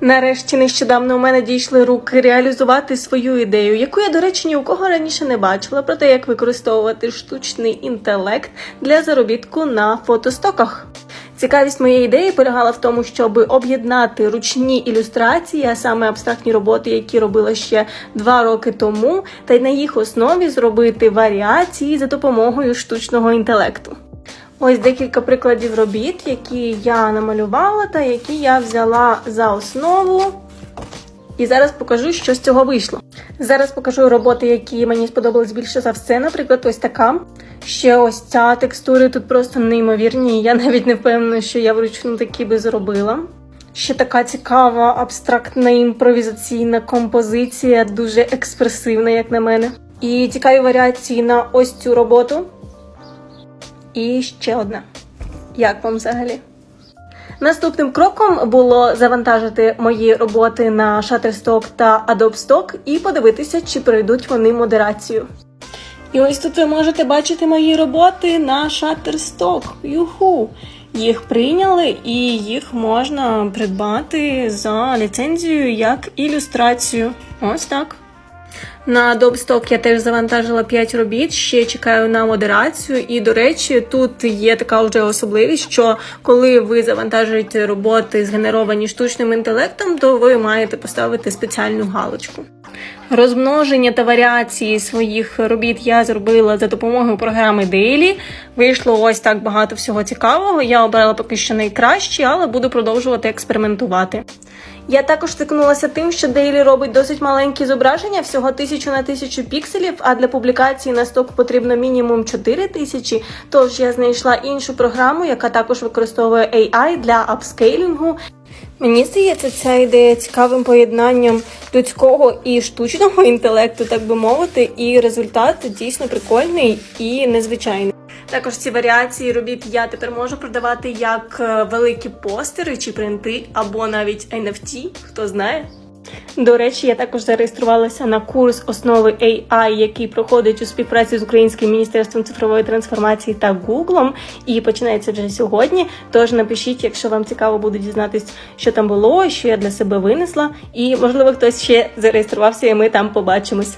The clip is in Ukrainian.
Нарешті нещодавно у мене дійшли руки реалізувати свою ідею, яку я, до речі, ні у кого раніше не бачила, про те, як використовувати штучний інтелект для заробітку на фотостоках. Цікавість моєї ідеї полягала в тому, щоб об'єднати ручні ілюстрації, а саме абстрактні роботи, які робила ще два роки тому, та й на їх основі зробити варіації за допомогою штучного інтелекту. Ось декілька прикладів робіт, які я намалювала та які я взяла за основу. І зараз покажу, що з цього вийшло. Зараз покажу роботи, які мені сподобались більше за все. Наприклад, ось така. Ще ось ця текстури тут просто неймовірні. Я навіть не впевнена, що я вручну такі би зробила. Ще така цікава, абстрактна імпровізаційна композиція, дуже експресивна, як на мене. І цікаві варіації на ось цю роботу. І ще одна. Як вам взагалі? Наступним кроком було завантажити мої роботи на Shutterstock та Adobe Stock і подивитися, чи пройдуть вони модерацію. І ось тут ви можете бачити мої роботи на Shutterstock. Юху! Їх прийняли і їх можна придбати за ліцензією як ілюстрацію. Ось так. На Stock я теж завантажила 5 робіт, ще чекаю на модерацію. І, до речі, тут є така вже особливість, що коли ви завантажуєте роботи, згенеровані штучним інтелектом, то ви маєте поставити спеціальну галочку. Розмноження та варіації своїх робіт я зробила за допомогою програми Daily. Вийшло ось так багато всього цікавого. Я обрала поки що найкращі, але буду продовжувати експериментувати. Я також стикнулася тим, що Daily робить досить маленькі зображення, всього 1000 на 1000 пікселів, а для публікації на сток потрібно мінімум 4000. Тож я знайшла іншу програму, яка також використовує AI для апскейлінгу. Мені здається, ця ідея цікавим поєднанням людського і штучного інтелекту, так би мовити, і результат дійсно прикольний і незвичайний. Також ці варіації робіт я тепер можу продавати як е, великі постери чи принти, або навіть NFT, хто знає. До речі, я також зареєструвалася на курс основи AI, який проходить у співпраці з Українським міністерством цифрової трансформації та Гуглом, і починається вже сьогодні. Тож напишіть, якщо вам цікаво буде дізнатись, що там було, що я для себе винесла, і можливо хтось ще зареєструвався, і ми там побачимось.